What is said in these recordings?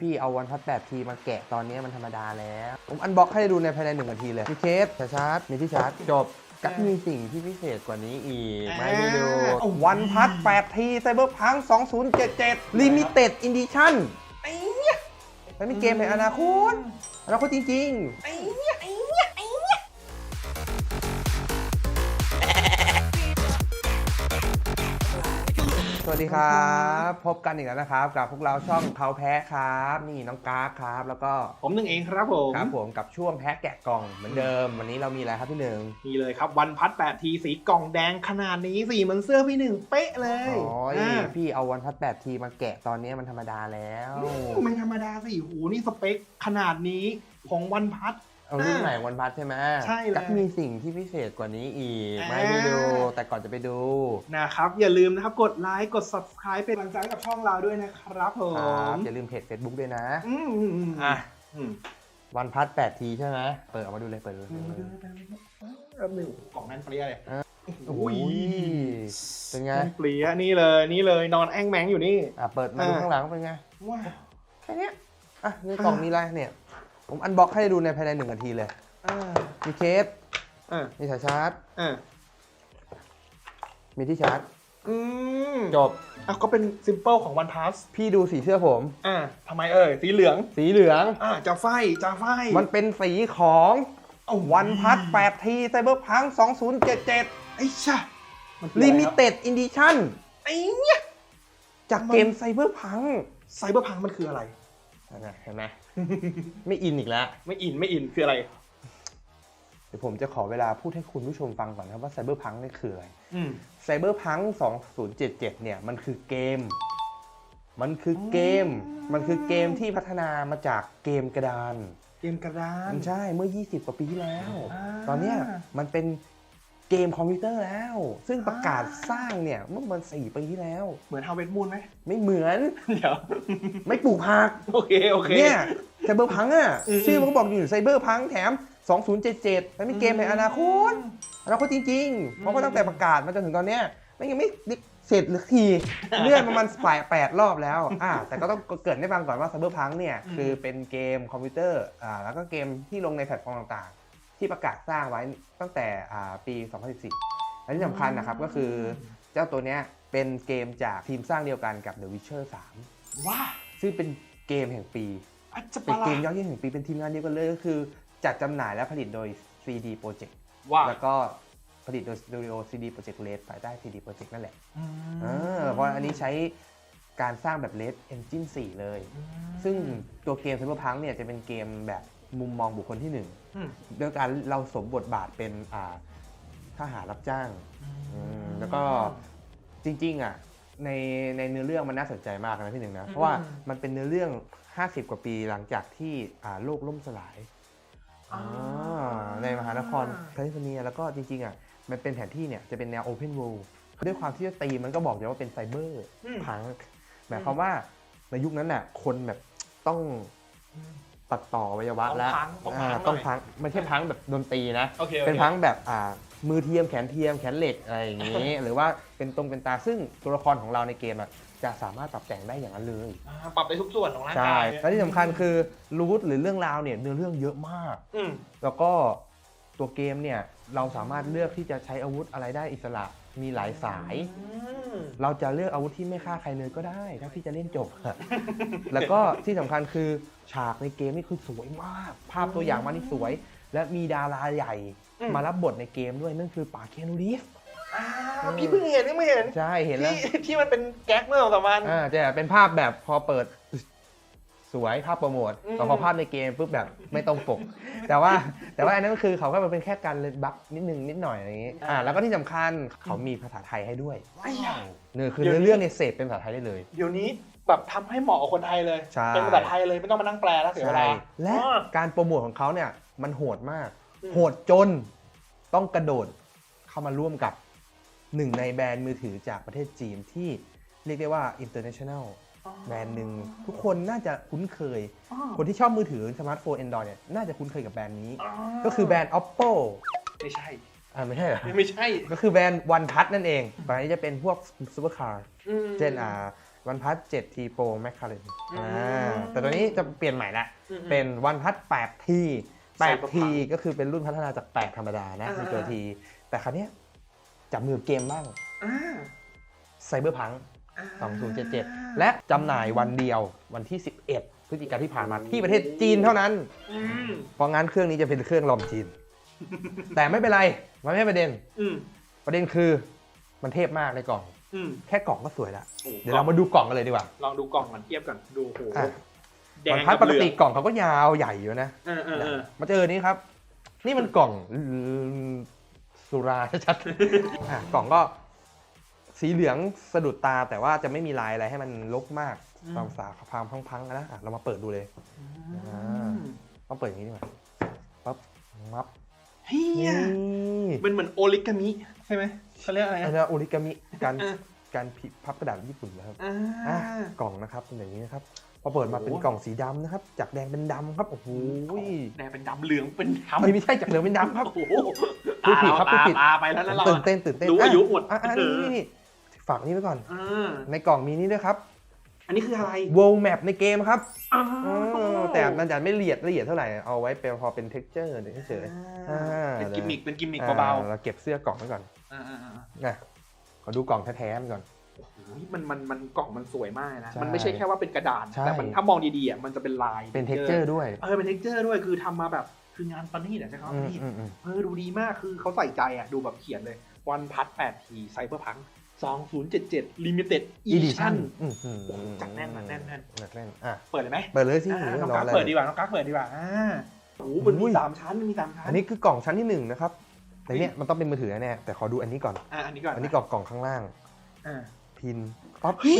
พี่เอาวันพัดแปดทีมาแกะตอนนี้มันธรรมดาแล้ว ผมอันบล็อกให้ดูในภายในหนึ่งนาทีเลยมีเคสชาร์จมีที่ชาร์จจบกับมีสิ่งที่พิเศษกว่านี้อีกมาให้ดูโอ้โหวันพัด8ทีไซเบอร์พัง 2077 Limited Edition ไอ้เนี่ยมันเป็นเกมในอนาคตอนาคตจริงๆไอ้เนี่ยไอ้เนี่ย วัสดีครับ พบกันอีกแล้วนะครับ กับพวกเราช่องเขาแพ้ครับ นี่น้องกราฟครับ แล้วก็ผมหนึ่งเองครับผมครับผมกับช่วงแพ้แกะกล่องเหมือนเดิม วันนี้เรามีอะไรครับพี่หนึ่งนี่เลยครับวันพัดแปดทีสีกล่องแดงขนาดนี้สีเหมือนเสื้อพี่หนึ่งเป๊ะเลยอ๋ออ่าพี่เอาวันพัดแปดทีมาแกะตอนนี้มันธรรมดาแล้วไม่ธรรมดาสิหูนี่สเปคขนาดนี้ของวันพัด เอารุ่นใหม่วันพัดใช่ไหมใช่เลยกับมีสิ่งที่พิเศษกว่านี้อีกอ่ามาให้ดูแต่ก่อนจะไปดูนะครับ อย่าลืมนะครับ กดไลค์กด subscribe เป็นกำลังใจให้กับช่องเราด้วยนะครับผครับมอย่าลืมเพจ Facebook ด้วยนะอืมอืมอืมอะอืมวันพัดแปดทีใช่ไหมเปิดออกมาดูเลยเปิดดูเลยแป๊บหนึงกล่องนั้นเปรี้ยเลยโอ้ยเป็นไงเปรี้ยนี่เลยนี่เลยนอนแอ้งแมงอยู่นี่ อะเปิดมาดูอ่า ข้างหลังเป็นไงว้าว แค่เนี้ยอะในกล่องมีอะไรเนี่ย ผมอันบล็อกให้ดูในภายในหนึ่งนาทีเลย อ่ามีเคส อ่ามีสายชาร์จ อ่ามีที่ชาร์จ อืมจบ อะก็เป็นซิมเปิลของวันพัสพี่ดูสีเสื้อผม อ่าทำไมเอ่ยสีเหลือง สีเหลือง อ่าจะไฟจะไฟมันเป็นสีของเอ้าวันพัด8ทีไซเบอร์พัง2077 ไอ้ชะมันคืออะไรครับ Limited Edition ไอ้เนี่ยจากเกมไซเบอร์พัง ไซเบอร์พังมันคืออะไร เห็นไหม ไม่อินอีกแล้ว ไม่อินไม่อินคืออะไร เดี๋ยวผมจะขอเวลาพูดให้คุณผู้ชมฟังก่อนนะครับว่าไซเบอร์พังนี่คืออะไรอืม ไซเบอร์พัง2077 เนี่ย มันคือเกม มันคือเกม มันคือเกมที่พัฒนามาจากเกมกระดาน เกมกระดานมันใช่เมื่อ 20 กว่าปีที่แล้ว อ่า ตอนเนี้ยมันเป็น เกมคอมพิวเตอร์แล้ว ซึ่งประกาศอ่าสร้างเนี่ยเมื่อมัน4ปีที่แล้ว เหมือนฮาวเวดมูนไหมไม่เหมือน เดี๋ยว ไม่ปลูกผัก โอเค โอเคเนี่ยไซเบอร์พังอะอืมชื่อมันก็บอกอยู่ไซเบอร์พังแถม 2077 มันเป็นเกมในอนาคตอนาคตจริงๆ เพราะว่าตั้งแต่ประกาศมาจนถึงตอนเนี้ยมันยังไม่เสร็จหรือทีเลื่อนประมาณแปดแปดรอบแล้วอ่าแต่ก็ต้องเกริดให้ฟังก่อนว่า Cyberpunk เนี่ยอืมคือเป็นเกมคอมพิวเตอร์อ่าแล้วก็เกมที่ลงในแพลตฟอร์มต่างๆ ที่ประกาศสร้างไว้ตั้งแต่อ่าปี 2014 และที่สำคัญนะครับก็คือเจ้าตัวเนี้ยเป็นเกมจากทีมสร้างเดียวกันกับ The Witcher ว้า3ซึ่งเป็นเกมแห่งปีอาจจะปเป็นระหลาเกดมยอดเยี่ยมแห่งปีเป็นทีมงานเดียวกันเลยก็คือ จัดจำหน่ายและผลิตโดย CD Projekt ว่าแล้วก็ผลิตโดยสตูดิโอ CD Projekt Red ภายใต้ CD Projekt นั่นแหละอืมเออเพราะอันนี้ใช้การสร้างแบบ Red Engine 4 เลย ซึ่งตัวเกม Cyberpunk เนี่ยจะเป็นเกมแบบ มุมมองบุคคลที่อืม1โดยการเราสวมบทบาทเป็นอ่าทหารรับจ้างอืมแล้วก็จริงๆอะในในเนื้อเรื่องมันน่าสนใจมากนะพี่หนึ่งนะ เพราะว่ามันเป็นเนื้อเรื่อง 50 กว่าปีหลังจากที่อ่าโลกล่มสลาย อ่า ในมหานครแคลิฟอร์เนียแล้วก็จริงๆอะมันเป็นแผนที่เนี่ยจะเป็นแนว Open World ด้วยความที่ตีมันก็บอกอยู่ว่าเป็นไซเบอร์อืม พังหมายความว่าในยุคนั้นน่ะคนแบบต้อง ตัดต่ออวัยวะแล้วต้องพังอ่าต้ต้อองงพัพังงไม่ใช่พังแบบดนตรีนะ โอเคโอเคเป็นพังแบบอ่ามือเทียมแขนเทียมแขนเหล็กอะไรอย่างนี้ หรือว่าเป็นตรงเป็นตาซึ่งตัวละครของเราในเกมอะจะสามารถปรับแต่งได้อย่างนั้นเลย อ่าปรับได้ทุกส่วนของร่างใช่กายและที่สำคัญคือรูทหรือเรื่องราวเนี่ยเนื้อเรื่องเยอะมาก อืม แล้วก็ตัวเกมเนี่ยเราสามารถเลือกที่จะใช้อาวุธอะไรได้อิสระ มีหลายสายอืมเราจะเลือกอาวุธที่ไม่ฆ่าใครเลยก็ได้ ถ้าพี่จะเล่นจบแล้วก็ที่สำคัญคือฉากในเกมนี่คือสวยมาก ภาพตัวอย่างมันนี่สวย และมีดาราใหญ่มารับบทในเกมด้วยนั่นคือป๋าเคียนูรีฟ อ่าพี่เพิ่งเห็นนี่ไม่เห็นใช่เห็นแล้วที่ที่มันเป็นแก๊กเมื่อสองสามวัน อ่าจะเป็นภาพแบบพอเปิด สวยภาพโปรโมทอืมแต่พอภาพในเกมปุ๊บแบบไม่ตรงปก แต่ว่าแต่ว่าอันนั้นก็คือเขาก็มันเป็นแค่การเลยบัฟนิดนึงนิดหน่อยอะไรอย่างงี้อ่าแล้วก็ที่สำคัญเขามีภาษาไทยให้ด้วยไอ้ยาเนื้อคือเนื้อเรื่องเนี่ยเสพเป็นภาษาไทยได้เลย เดี๋ยวนี้แบบทำให้เหมาะกับคนไทยเลย ใช่ เป็นภาษาไทยเลยไม่ต้องมานั่งแปลแล้วเสียเวลาและอ๋อ การโปรโมทของเขาเนี่ยมันโหดมาก อืม โหดจนต้องกระโดดเข้ามาร่วมกับหนึ่งในแบรนด์มือถือจากประเทศจีนที่เรียกได้ว่า international แบรนด์หนึ่งทุกคนน่าจะคุ้นเคย อ๋อคนที่ชอบมือถือสมาร์ทโฟน Android เนี่ยน่าจะคุ้นเคยกับแบรนด์นี้อ๋อก็คือแบรนด์ Oppo ไม่ใช่อ่าไม่ใช่เหรอ ไม่ใช่ก็คือแบรนด์ One Touch นั่นเองแบรนด์นี้จะเป็นพวกซูเปอร์คาร์ อืม เช่นอ่าวันพัท 7 T Pro Mac c a r e n อืม อ่าแต่ตัวนี้จะเปลี่ยนใหม่ละ อืม เป็นวันพัท 8 T 8 T ก็คือเป็นรุ่นพัฒนาจาก 8 ธรรมดานะอ่ามีตัว T แต่คราวเนี้ยจับมือเกมบ้างอ่า ไซเบอร์พังอ่า 2077 และจำหน่ายวันเดียววันที่ 11 พฤศจิกายนที่ผ่านมาที่ประเทศจีนเท่านั้น อืมเพราะงั้นเครื่องนี้จะเป็นเครื่องลอมจีน แต่ไม่เป็นไร มันไม่ใช่ประเด็น อืมประเด็นคือมันเทพมากในกล่อง อืมแค่กล่องก็สวยแล้ว โอ้เดี๋ยวเรามาดูกล่องกันเลยดีกว่าลองดูกล่องกันเทียบกันดูโหอะแดวันงพัดกับปเหกลืติองกล่องเขาก็ยาวใหญ่อยู่นะ เออเออเออมาเจอนี้ครับ นี่มันกล่องสุราชัดๆอะกล่องก็ สีเหลืองสะดุดตาแต่ว่าจะไม่มีลายอะไรให้มันลกมากตามสาพามพังๆนะอะเรามาเปิดดูเลยอืมต้องเปิดอย่างนี้ดีกว่าปั๊บมับเฮียนี่มันเหมือนโอริกามิใช่ไหมเขาเรียกอะไรอันนะนี้โอริกามิการอะการพิพับกระดาษญี่ปุ่นนะครับ อ่า อะกล่องนะครับเป็นอย่างนี้นะครับพอเปิดมาเป็นโอ้โหกล่องสีดำนะครับ จากแดงเป็นดำครับโอ้โหแดงเป็นดำเหลืองเป็นดำเอ้ยไม่ใช่จากเหลืองเป็นดำครับ โอ้โหพูดผิดครับพูดผิด ตาไปแล้วนะเราตื่นเต้นตื่นเต้นรู้อายุหมดอะอะเอนี่อ นี่นี่ ฝากนี้ไว้ก่อน อ่าในกล่องมีนี่ด้วยครับ อันนี้คืออะไร world map ในเกมครับอ้าเออแต่มันจะไม่ละเอียดละเอียดเท่าไหร่ เอาไว้เป็นพอเป็น texture เฉย อ่าอ่าเป็นกิมมิคเป็นกิมมิๆคเบาอ่เราเก็บเสื้อกล่องไว้ก่อนๆอ่าๆๆนะขอดูกล่องแท้ๆมันก่อนโอ้โหมันมันมันกล่องมันสวยมากนะ ใช่มันไม่ใช่แค่ว่าเป็นกระดาษใช่ แต่มันถ้ามองดีๆอะมันจะเป็นลาย เป็น texture ด้วยเออเป็น texture ด้วยคือทำมาแบบคืองานประณีตอะใช่ไหมอืปมระณีตอืมอืม เออดูดีมากคือเขาใส่ใจอะดูแบบเขียนเลยวันพัด8ทีไซเบอร์พัง 2077 limited edition อืมอืมโอ้โหจัดแน่นจัดแน่นแน่นจัดแน่นอะเปิดเลยไหมเปิดเลยสิอ่าน้องรอกั๊กอะไรเปิดดีกว่าน้องกั๊กเปิดดีกว่าอ่าโอ้โหมันอุ้มียสามชั้นมันมีสามชั้นอันนี้คือกล่องชั้นที่หนึ่งนะครับแต่เนี่ยมันต้องเป็นมือถือแน่ๆแต่ขอดูอันนี้ก่อนอ่าอันนี้ก่อนอันนี้กล่องกล่องข้างล่างอ่าพินป๊อปเฮ้ย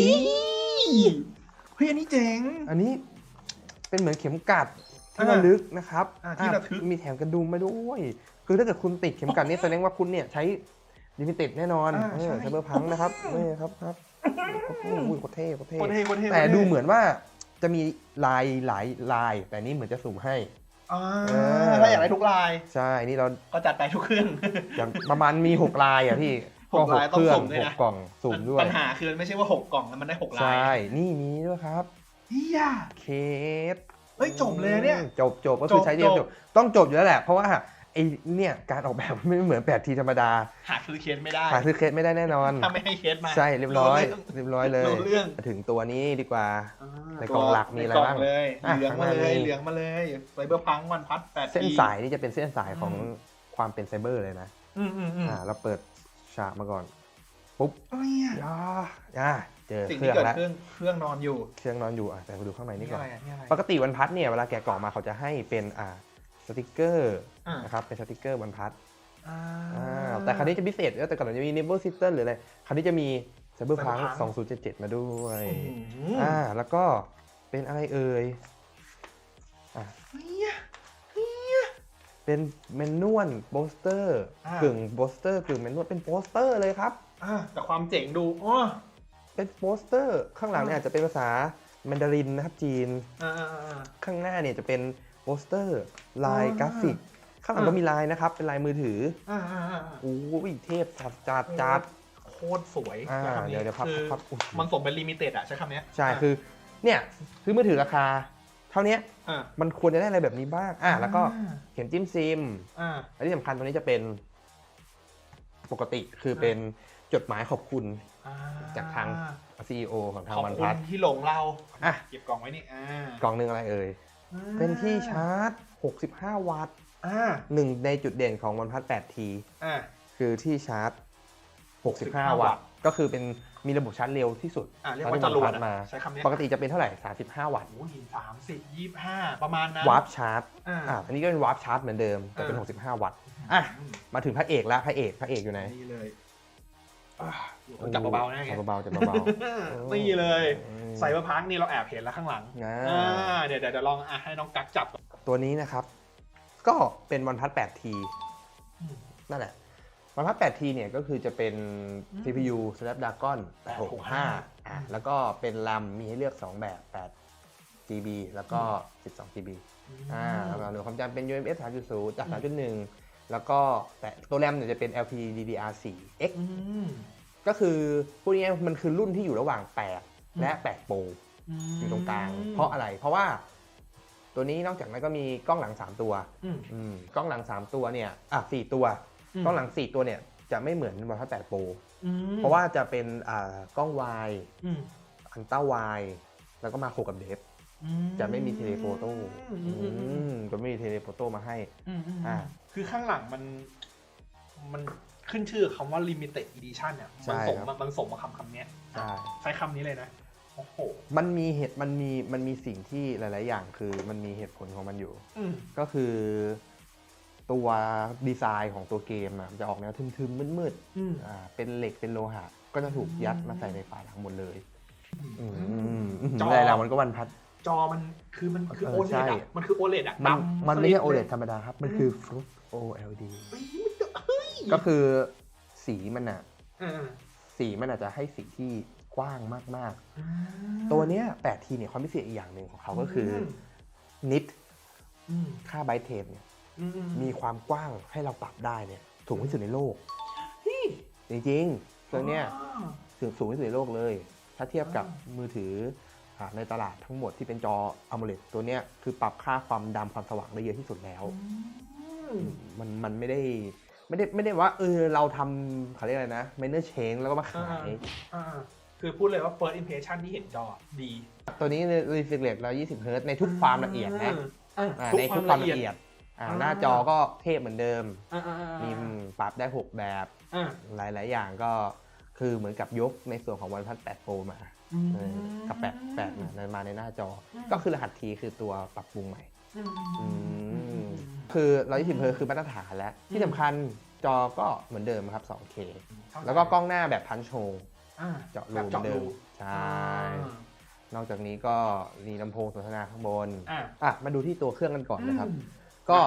เฮ้ยอันนี้เจ๋งอันนี้เป็นเหมือนเข็มกัดที่อ่าระลึกนะครับอ่าที่ระทึกอ่มีแถมกระดุมมาด้วย คือถ้าเกิดคุณติดเข็มกัดนี่แสดงว่าคุณเนี่ยใช้ ลิมิเต็ดแน่นอนอ่าเอใช่อไซเบอร์พังนะครับนี่ครับครับอุ้ยโคตรเท่โคตรเท่ โคตรเท่โคตรเท่แต่ดูเหมือนว่าจะมีลายหลายลาย แต่นี่เหมือนจะสุ่มให้ อ่าเออ ถ้าอยากได้ทุกลายใช่นี่เราก็จัดไปทุกเครื่อง อย่างประมาณมีหกลายอะพี่หกลายเครื่องต้องสุ่มด้วยหนะ กกล่องสุ่มด้วยปัญหาคือมันไม่ใช่ว่า 6 กล่องแล้วมันได้ 6 ลาใช่ยนี่มีด้วยครับเฮียเคส เฮ้ยจบเลยเนี่ย จบจบก็คือจบใช้เดียวจจบบต้องจบอยู่แล้วแหละ เพราะว่า ไอ้เนี่ยการออกแบบไม่เหมือนแปดทีธรรมดา หาซื้อเคสไม่ได้หาซื้อเคสไม่ได้แน่นอน ถ้าไม่ให้เคสมา ใช่เรียบร้อยเงเรียบร้อยเลยรู้เรื่องมาถึงตัวนี้ดีกว่าอ่า ในกล่องหลักมีอะไรในกล่บ้างเลยอะเหลืองมาข้างหเลน้ามียเหลืองมาเลยไซเบอร์พังวันพัดแปดเส้นสายนี่จะเป็นเส้นสายของอืมความเป็นไซเบอร์เลยนะอืมอืมอืมอ่าเราเปิดฉากมาก่อนปุ๊บเอ้ยยาย่าเจอสิ่งเครื่ที่องเกิดแล้วขึ้นเครื่องนอนอยู่ เครื่องนอนอยู่อะแต่มาดูข้างในนี่ก่อนอะไรอะนี่อะไรปกติวันพัดเนี่ยเวลาแกะกล่องมาเขาจะให้เป็นอ่าส ติกเกอร์อ่านนะครับเป็นสติกเกอร์วันพัดอ่าอ่าแต่คราวนี้จะพิเศษเออแต่ก่อนจะมี n e v e r Sister หรืออะไรคราวนี้จะมี Cyberpunk Cyberpunk 2077 มาด้วยอืมอ่าแล้วก็เป็นอะไรเอ่ยอะเฮียเป็นแมนนวลโปสเตอร์อ่ากึ่งโปสเตอร์กึ่งแมนนวลเป็นโปสเตอร์เลยครับอ่าแต่ความเจ๋งดูอ๋อเป็นโปสเตอร์ข้างหลังเนี่ยอาจจะเป็นภาษาแมนดารินนะครับจีนอ่าอ่าอ่าข้างหน้าเนี่ยจะเป็นโป สเตอร์ ลายอ่ากราฟิก ข้างหลังอ่าก็มีลายนะครับ เป็นลายมือถืออ่าอ่าอ่าโอ้ยเทพจัดจัดจัดโคตรสวยอ่าใช้คำนี้เดี๋ยวเดี๋ยวพับคือพับอุ๊ยมันสมเป็นลิมิเต็ดอะใช้คำเนี้ยใช่คือเนี่ยซื้อมือถือราคา เท่าเนี้ยอ่ามันควรจะได้อะไรแบบนี้บ้างอะแล้วก็เข็มจิ้มซิมอ่าและที่สำคัญตัวนี้จะเป็นปกติคือเป็นจดหมายขอบคุณอ่จากทาง CEO ของทางขอบวันคุพัณทที่หลงเราอะเก็บกล่องไว้นี่อ่ากล่องหนึ่งอะไรเอ่ย เป็นที่ชาร์จ 65 วัตต์อ่าหนึ่งในจุดเด่นของวันพัท 8T อ่า คือที่ชาร์จ 65 วัตต์ ก็คือเป็นมีระบบชาร์จเร็วที่สุดอ่าเรียกว่าจรวดเท่ที่อะมา ใช้คำเนี้ยปกติจะเป็นเท่าไหร่ 35 วัตต์โอ้ยสามสิบยี่ห้าประมาณนั้นวาร์ปชาร์จ อ่าอะอันนี้ก็เป็นวาร์ปชาร์จเหมือนเดิม แต่เป็นเออ65 วัตต์ อะ มาถึงพระเอกแล้วพระเอก พระเอกอยู่ไหนนี่เลยอ่า จับเบาๆนะไงจับเบาๆจับเบาๆนี่เลยอืมไซเบอร์พังนี่เราแอบเห็นแล้วข้างหลังอ่าอ่าเดี๋ยวเดี๋ยวเดี๋ยวลองอะให้น้องกั๊กจับก่อนตัวนี้นะครับ ก็เป็นวันพัท 8T อืมนั่นแหละวันพัท 8T เนี่ยก็คือจะเป็นอืม CPU Snapdragon 865อะแล้วก็เป็น RAM มีให้เลือก 2 แบบ 8 GB แล้วก็ 12 GB อ่าแล้วก็หน่วยความจำเป็น UMS 3.0จาก3.1 แล้วก็แต่ตัวแรมเนี่ยจะเป็น LPDDR4X อืม ก็คือพูดง่ายๆมันคือรุ่นที่อยู่ระหว่าง 8 และ 8 โปรอยู่ตรงกลาง เพราะอะไรเพราะว่าตัวนี้นอกจากนั้นก็มีกล้องหลัง 3 ตัวอืม อืมกล้องหลัง 3 ตัวเนี่ยอะ4ตัวกล้องหลัง 4 ตัวเนี่ยจะไม่เหมือนวันพัด8โปรอืมเพราะว่าจะเป็นอ่ากล้องวายอืมอันต้าวายแล้วก็มาโคกับเดฟอืจะไม่มีเทเลโฟโต้อืมอืมอืมอืมจะไม่มีเทเลโฟโต้มาให้ อืมอืมอ่า คือข้างหลังมัน มัน ขึ้นชื่อคำว่า limited edition เนี่ยใช่มันสมครับมันมันสมกับคำคำเนี้ยใช่ใช้คำนี้เลยนะโอ้โหมันมีเหตุมันมีมันมีสิ่งที่หลาย ๆ อย่างคือมันมีเหตุผลของมันอยู่อืมก็คือตัวดีไซน์ของตัวเกมอะมันจะออกแนวทึมๆมืดอืมๆอ่าเป็นเหล็กเป็นโลหะ ก็จะถูกยัดมาใส่ในฝาถังหมดเลยอืมจออะไรล่ะมันก็วันพัดจอมันคือมันคือเอโออเลใช่ดอะมันคือโอเลดอะมันดำมันไม่ใช่ส OLED เลยธรรมดาครับ มันคือ Full OLED เฮ้ยมันจะเฮ้ย ก็คือสีมันอะเออสีมันอาจจะให้สีที่กว้างมากอืมๆตัวเนี้ย8ทีเนี่ยความพิเศษอีกอย่างหนึ่งของเขาก็คืออนิดอืมค่าไบต์เทปเนี่ยอืมอืมีความกว้างให้เราปรับได้เนี่ยสูงที่สุดในโลกเฮ้ยจริงๆเครื่องเนี้ย อ๋อ สูงสูงที่สุดในโลกเลย ถ้าเทียบกับอ่ามือถืออ่าในตลาดทั้งหมดที่เป็นจอ AMOLED ตัวเนี้ยคือปรับค่าความดำความสว่างได้เยอะที่สุดแล้ว อืมมันมันไม่ได้ ไม่ได้ไม่ได้ว่าเออเราทำเขาเรียกอะไรนะ minor change แล้วก็มาขาย อ่าคือพูดเลยว่า first impression ที่เห็นจอดีตัวนี้ refresh 120 Hz ในทุกความละเอียดนะอ่าอ่าทุกในคทุวากมความละละเอียดเอียดอ่าอ่าหน้าจอก็เทพเหมือนเดิมอ่าอ่าอ่ามีปรับได้ 6 แบบ อ่าหลาย ๆ อย่างก็คือเหมือนกับยกในส่วนของ OnePlus 8 Pro มาเออกับ8 8มามาในหน้าจอก็คือรหัสทีคือตัวปรับปรุงใหม่ อืม คือ120 Hz คือมาตรฐานแล้ว ที่สำคัญจอก็เหมือนเดิมครับ 2K เข้าใจแล้วก็กล้องหน้าแบบพันโชว์อ่าเจาะแบรูบเหมือเจาะนเดิรูมใช่นอกจากนี้ก็มีลำโพงสนทนาข้างบนอ่าอะมาดูที่ตัวเครื่องกันก่อนนะครับอืมก็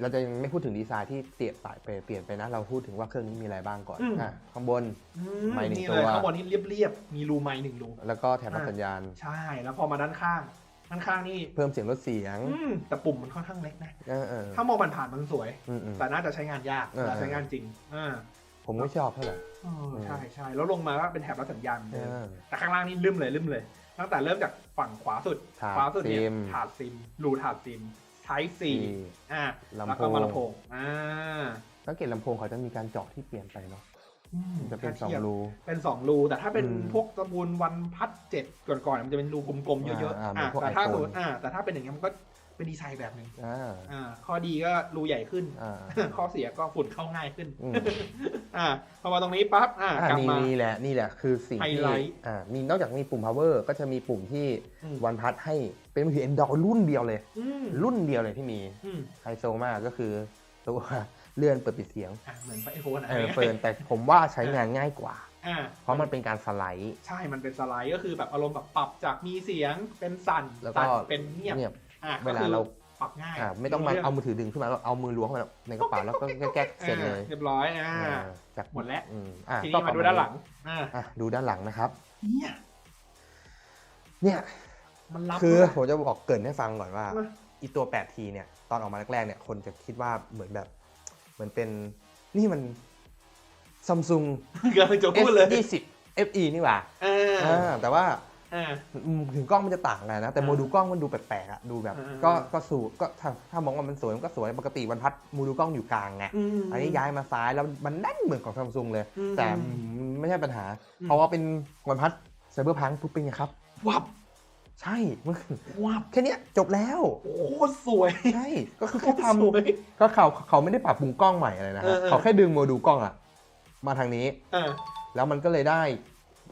เราจะยังไม่พูดถึงดีไซน์ที่เปลี่ยนไปเปลี่ยนไปนะ เราพูดถึงว่าเครื่องนี้มีอะไรบ้างก่อนอืม อะข้างบน อืไมค์หนึ่งนี่ตัเลวยข้างบนนี่เรียบๆมีรูไม้หนึ่งรู แล้วก็แถบรับอะสัญญาณ ใช่ แล้วพอมาด้านข้างด้าน ข้างนี่เพิ่มเสียงลดเสียงอืมแต่ปุ่มมันค่อนข้างเล็กนะเออเออถ้ามองผ่านๆมันสวย อืมอืม แต่น่าจะใช้งานยากเออ น่าใช้งานจริงอ่าผมไม่ชอบเท่าไหร่ เออใช่ใช่แล้วลงมาก็เป็นแถบรับสัญญาณเหมือนเอเดิมอแต่ข้างล่างนี่ลืมเลยลืมเลย ตั้งแต่เริ่มจากฝั่งขวาสุดถาดขวาสุดเนี่ยซิม ถาดซิมรูถาดซิม Type C ที่อ่าลำโพงแล้วก็มาลำโพงอ่าสังเกตลำโพงเขาจะมีการเจาะที่เปลี่ยนไปเนาะอืม จะเป็นสถ้าองทียบรู เป็นสองรู แต่ถ้าเป็นอืมพวกตระกูลวันพัดเจ็ดก่อนๆมันจะเป็นรูกลมๆเยอะๆอ่าเหมือนอ่าพวกแต่ถ้า iPhone สมมติอ่าแต่ถ้าเป็นอย่างนี้ยมันก็เป็นดีไซน์แบบหนึ่งอ่าอ่าข้อดีก็รูใหญ่ขึ้นอ่าข้อเสียก็ฝุ่นเข้าง่ายขึ้นอืมอ่า พอมาตรงนี้ปั๊บ อ่าอ่ากลับนี่มานี่แหละ นี่แหละ คือสิ่งที่ไฮไลท์อ่า มีนอกจากมีปุ่ม power ก็จะมีปุ่มที่อืมวันพัทให้ เป็นมือถือ Android รุ่นเดียวเลยอืมรุ่นเดียวเลยที่มีอืมไฮโซมากก็คือตัว เลื่อนเปิดปิดเสียงอ่าเหมือนไอโฟนอะเออเปิดแต่ผมว่าใช้งานง่ายกว่า อ่าเพราะมันเป็นการสไลด์ ใช่มันเป็นสไลด์ก็คือแบบอารมณ์แบบปรับจากมีเสียงเป็นสั่นแล้วก็ สั่นเป็นเงียบเงียบ อ่าเวลาเรา ปรับง่ายอ่าไม่ต้องมารื่เอามือถือดึงขึ้นมาแล้วเอามือล้วงเข้าไปในกระเป๋าแล้วก็แก๊กๆเสร็จเลยอ่าเรียบร้อยอ่าอ่าจากหมดแล้ว อืมอะทีก็นี้มาประดูด้านหลังอ่าอะดูด้านหลังนะครับ เนี่ยเนี่ย มันรับคือด้วยผมจะบอกเกรินให้ฟังก่อนว่ามาอีตัว 8T เนี่ย ตอนออกมาแรกๆ เนี่ย คนจะคิดว่าเหมือนแบบ เหมือนเป็นนี่มันซัมซุงกำลังจะพูดเลย S20 FE นี่หว่าเอออ่าแต่ว่าอ่าอืมถึงกล้องมันจะต่างกันนะ แต่อ่าโมดูลกล้องมันดูแปลกๆอะดูแบบอ่าก็ก็สูก็ถ้าถ้ามองว่ามันสวยมันก็สวยปกติวันพัดโมดูลกล้องอยู่กลางไงมอันนี้ย้ายมาซ้ายแล้วมันนั่นเหมือนของซัมซุงเลยอืมแต่ไม่ใช่ปัญหาอืมเพราะว่าเป็นวันพัดไซเบอร์พังปุ๊บเป็นไงครับวับ ใช่มันวับแค่เนี้ยจบแล้ว โอ้โหสวย ใช่ ก็คือแค่ทสวยำก็เขาเขาไม่ได้ปรับปรุงกล้องใหม่อะไรนะเอฮะอเออ เขาแค่ดึงโมดูลกล้องอะมาทางนี้ อ่าแล้วมันก็เลยได้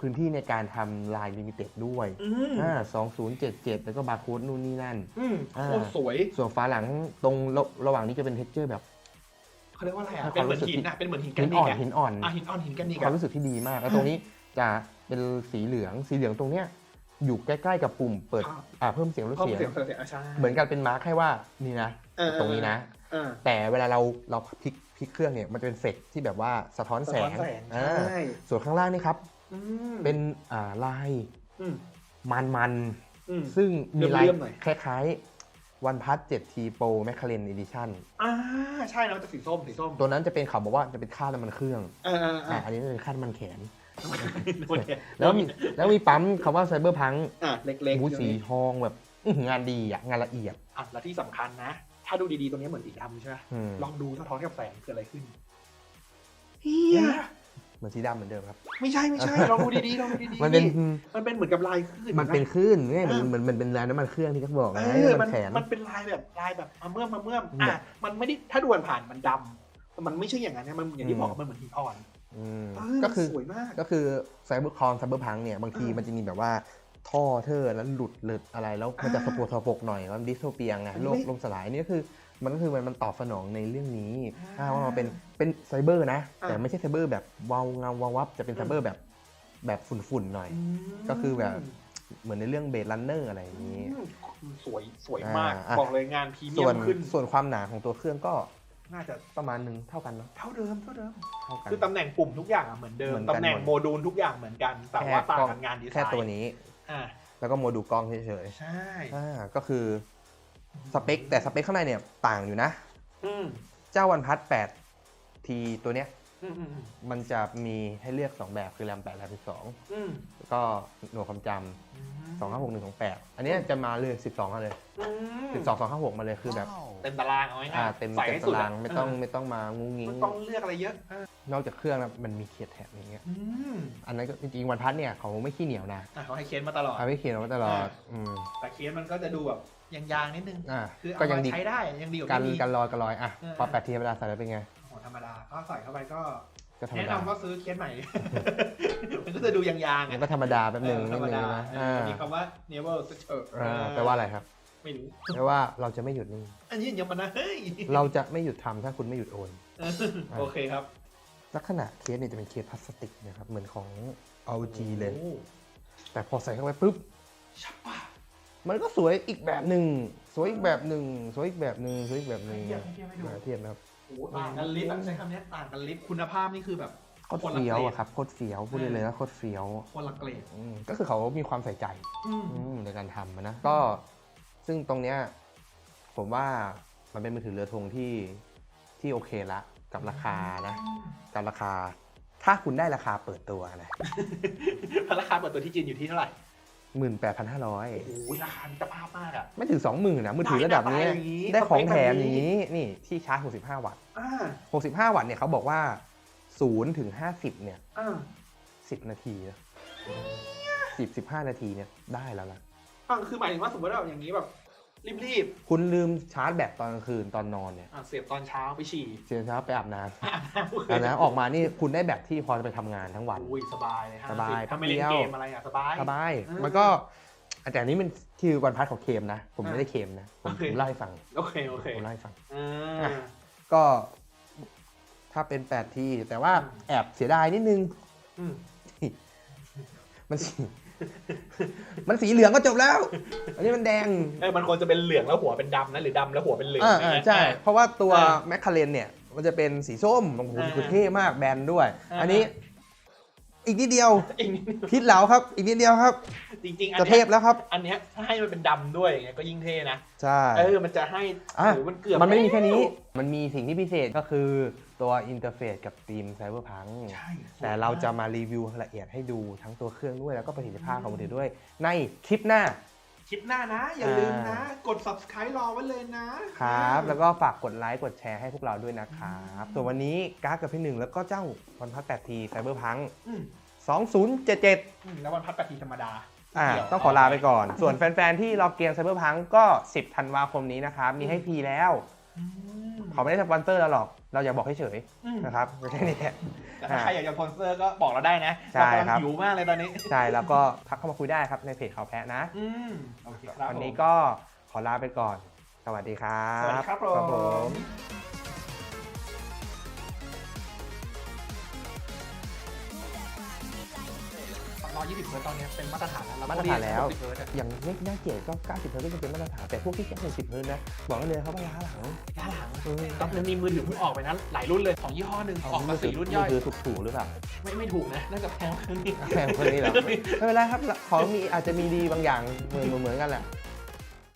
พื้นที่ในการทำลายลิมิเต็ดด้วยอืมอ่าสองศูนย์เจ็ดเจ็ดแล้วก็บาร์โค้ดนู่นนี่นั่น อืมอ่าโคตรสวยส่วนฝาหลังตรงระระหว่างนี้จะเป็นเท็กเจอร์แบบ เขาเรียกว่าอะไรอะให้เป็นเหมือนความรู้สึกหินอะเป็นเหมือนหินกัหินนดีอ่อนอะหินอ่อน อะหินอ่อนหินกันดีคกัวานมรู้สึกที่ดีมาก แล้วตรงนี้จะเป็นสีเหลือง สีเหลืองตรงเนี้ย อยู่ใกล้ๆกับปุ่มเปิดครับอ่าเพิ่มเสียงลดเพิ่มเสียง เสียงเสียงอะใช่เหมือนกันเป็นมาร์คให้ว่านี่นะ เออตรงนี้นะ เออแต่เวลาเราเราพลิกพลิกเครื่องเนี่ยมันจะเป็นเฟกที่แบบว่าสะท้อนแสสะท้องนแสงอ่าใช่ส่วนข้างล่างนี่ครับ อืมเป็นอ่าลายอืมมันมันอืม ๆซึ่งมีลายเลื่อมๆหน่อย คล้ายๆวันพัท 7T Pro m a c l a r e n Edition อ่าใช่แล้วจะสีส้มสีส้มตัวนั้นจะเป็นเขาบอกว่าจะเป็นค่าน้ำมันเครื่องเออเออเออ่าออันนี้จะเป็นค่าน้ำมันแขน แล้วมีแล้วมีปั๊มคำว่าไซเบอร์พังอะเล็กหูๆสีทองแบบอื้อหืองานดีอะงานละเอียดอะแล้วที่สำคัญนะ ถ้าดูดีๆตรงนี้เหมือนสีดำใช่ไหมอืมลองดูสะท้อนกับแสงเกิดอะไรขึ้นเฮีเฮ้ยยเหมือนสีดำเหมือนเดิมครับ ไม่ใช่ไม่ใช่ลองดูดีๆลองดูดีๆมันเป็นมันเป็นเหมือนกับลายขึ้นมันเป็นห็ไหคลื่นไงมันมันมันเป็นแรงน้ำมันเครื่องที่เขาบอกเอไงอมัมันนแขนมันเป็นลายแบบลายแบบมาเมื่อมมาเมื่อมเนี่อะยมันไม่ได้ถ้าดูผ่านๆมันดำแต่มันไม่ใช่อย่างนั้นนะมันอย่างที่อืมบอกมันเหมือนหินอ่อน อืมเออก็คือสวยมาก ก็คือไซเบอร์คอนไซเบอร์พังเนี่ยบางทีอ่ามัมันจะมีแบบว่าท่อเธอแล้วหลุดหลุดอะไรแล้วมันจะอ่าสะโพกสะโพกหน่อยมันดิสโทเปียไงอันนี้โลกไม่ลมสลายนี่ก็คือมันก็คือมันมันตอบสนองในเรื่องนี้อ่าถ้าว่ามันเป็นเป็นไซเบอร์นะอ่าแต่ไม่ใช่ไซเบอร์แบบวาวเงาวาววับจะเป็นไซเบอร์แบบแบบฝุ่นๆหน่อยอืมก็คือแบบเหมือนในเรื่องเบดลันเนอร์อะไรอย่างนี้อืมสวยสวยมากอ่าอะบอกเลยงานพรีเมีส่ยวนมขึ้นส่วนความหนาของตัวเครื่องก็ น่าจะประมาณหนึงเท่ากันเนาะเท่าเดิมเท่าเดิมเท่ากัน คือตำแหน่งปุ่มทุกอย่างอะเหมือนเดิม เหมือนกันตำแหน่งหมด โมดูลทุกอย่างเหมือนกัน แต่ว่าต่างกันงานดีไซน์แค่ตัวนี้อ่าแล้วก็โมดูลกล้องเฉยใช่ๆอ่าก็คือสเปคแต่สเปคข้างในเนี่ยต่างอยู่นะ อืมเจ้าวันพัท8ทีตัวเนี้ยอืมอืมอืมมันจะมีให้เลือก 2 แบบคือแรม8แรม12อืมแล้วก็หน่วยความจำ256 128อันเนี้ยจะมาเลย 12มาเลย อืม 12 256มาเลยคือแบบ เต็มตารางเอาไว้อ่านะเต็มใส่เต็มให้สุดตารางอะไม่ต้องเไม่ต้องมางุ้งงิ้งไม่ต้องเลือกอะไรเยอะอะนอกจากเครื่องนะมันมีเขียดแถบอย่างเงี้ยอืมอันนั้นก็จริงๆวันพัทเนี่ยเขาไม่ขี้เหนียวนะอะเขาให้เคสมาตลอดเอาไม่เขียนเอาไว้ตลอดอ่า อืมแต่เคสมันก็จะดูแบบยางๆนิดนึง อ่าคือก็เอายังมาดีใช้ได้ยังดีกว่ากันไม่มี กันรอยกันรอยอะเออ พอ8ทีธรรมดาใส่แล้วเป็นไงโอ้ธรรมดาก็ใส่เข้าไปก็ก็ธรรมแนะดานำว่าซื้อเคสใหม่ มันก็จะดูยางๆมันอะก็ธรรมดาแป๊บหนึงเออธนิรดรมนึงดานะเออ่าอมีคำว่า never stop อ่าแปลว่าอะไรครับ ไม่รู้ แปลว่าเราจะไม่หยุดนิ่ง อันนี้ยังมันนะเฮ้ยเราจะไม่หยุดทำถ้าคุณไม่หยุดโอน โอเคครับลักษณะเคสเนี่ยจะเป็นเคสพลาสติกนะครับ เหมือนของ LG เลย โอ้แต่พอใส่เข้าไปปุ๊บ ชับป่ะมันก็สวยอีกแบบหนึ่ง สวยอีกแบบหนึ่ง สวยอีกแบบหนึ่ง สวยอีกแบบหให้นึ่งเทียบให้เทียบให้ดูมาเทียบนะครับ โอ้โหต่างกันลิฟต์อะใช้คำนี้ต่างกันลิฟต์คุณภาพนี่คือแบบโคตรเฟี้ยวอะครับ โคตรเฟี้ยว พูดได้เลยนะโคตรเฟี้ยวคนละเกรดอืมก็คือเขามีความใส่ใจอืม อืมในการทำอะนะ ก็ ซึ่งตรงเนี้ยผมว่ามันเป็นมือถือเรือธงที่ที่โอเคละกับราคานะกับราคา ถ้าคุณได้ราคาเปิดตัวนะราคาเปิดตัวที่จีนอยู่ที่เท่าไหร่หมื่นแปดพันห้าร้อยโอ้โหราคามิตรภาพมากอะไม่ถึงสองหมื่นนะมือถือระดับเนี้ยได้หน้าตาอย่างนี้ได้ของแถมสเปคแบบนี้อย่างนี้นี่ที่ชาร์จ65วัตต์อ่า65วัตต์เนี่ยเขาบอกว่า0ถึง50เนี่ยอ่า10นาทีนะ10 15นาทีเนี่ยได้แล้วล่ะ อ่าคือหมายถึงว่าสมมติว่าแบบอย่างนี้แบบรีบคุณลืมชาร์จแบตตอนกลางคืนตอนนอนเนี่ยๆอ่าเสียบตอนเช้าไปฉี่เสียเช้าไปอาบน้อาบน้ำำอาบน้ำออกมานี่คุณได้แบตที่พอจะไปทำงานทั้งวัน อุ้ยสบายเลยฮะสบายถ้าไม่เล่นแป๊บเดีเกยวมอะไรอะสบาย สบายอืมมันก็แต่อันนี้มันคือวันพัทของเคมนะ ผมอ่าไม่ได้เคมนะ ผมโอเค ผมเล่าให้ฟังโอเคโอเคผมเล่าให้ฟัง อ่าอะก็ถ้าเป็น 8 ที่แต่ว่าอืม แอบเสียดายนิดนึง อืมมันสี มันสีเหลืองก็จบแล้ว อันนี้มันแดงเออมันควรจะเป็นเหลืองแล้วหัวเป็นดำนะหรือดำแล้วหัวเป็นเหลืองอ่าอะไรอ่าเงี้ย ใช่ เพราะว่าตัวอ่าแมคคาเรนเนี่ย มันจะเป็นสีส้มโอ้โหอ่าคือเท่มากแบนด้วย อ่า อันนี้ อีกนิดเดียว อีกนิดนึงพิษเหลาครับ อีกนิดเดียวครับ จริงๆอันจะเนี้เทยพแล้วครับ อันเนี้ยถ้าให้มันเป็นดำด้วยอย่างเงี้ยก็ยิ่งเท่นะใช่ เออมันจะให้อะโอ้โหมันเกือบมันไม่ได้มีแค่นี้ล้วมันมีสิ่งที่พิเศษก็คือตัวอินเทอร์เฟซกับทีมไซเบอร์พัง ใช่แต่เราจะมารีวิวละเอียดให้ดูทั้งตัวเครื่องด้วยแล้วก็ประสิทธิภาพของมือถือด้วย ในคลิปหน้า คลิปหน้านะ อย่าลืมนะ กด subscribe รอไว้เลยนะครับ แล้วก็ฝากกดไลค์กดแชร์ให้พวกเราด้วยนะครับส่วนวันนี้ก้ากับพี่หนึ่งแล้วก็เจ้าวันพัท8ทีไซเบอร์พังอืม2077อืมแล้ววันพัดปฏิธรรมดาอ่าเดี๋ยวต้องขอลาไปก่อน ส่วนแฟนๆ ที่รอเกมไซเบอร์พังก็ 10ธันวาคมนี้นะครับ มีให้ฟรีแล้วอืมเขาไม่ได้สปอนเซอร์เราหรอก เราอยากบอกเฉยอืม ๆนะครับแค่นี้แหละแต่ถ้าใครอยากจะสปอนเซอร์ก็บอกเราได้นะใช่เรากำลังครับ หิวมากเลยตอนนี้ ใช่แล้วก็ทักเข้ามาคุยได้ครับในเพจข่าวแพะนะอืมโอเคครับวันนี้ผมก็ขอลาไปก่อน สวัสดีครับ สวัสดีครับผม ผมรอ20เฮิร์ตซ์ตอนนี้เป็นมาตรฐานแล้วมาตรฐานแล้ว 60เฮิร์ตซ์อะอย่างไม่น่าเกลียดก็90เฮิร์ตซ์ก็ยังเป็นมาตรฐานแต่พวกที่แค่60เฮิร์ตซ์นะบอกได้เลยครับว่าล้าหลังด้านหลังเออ ตอนนี้มีมือถือเพิ่งออกไปนะหลายรุ่นเลยของยี่ห้อหนึ่งออกมาสี่รุ่นย่อยมือถือถูกๆหรือเปล่าไม่ไม่ถูกนะน่าจะแพงขึ้นนี่แพงคนนี้เหรอไม่เป็นไรครับของมีอาจจะมีดีบางอย่างเหมือนเหมือนกันแหละ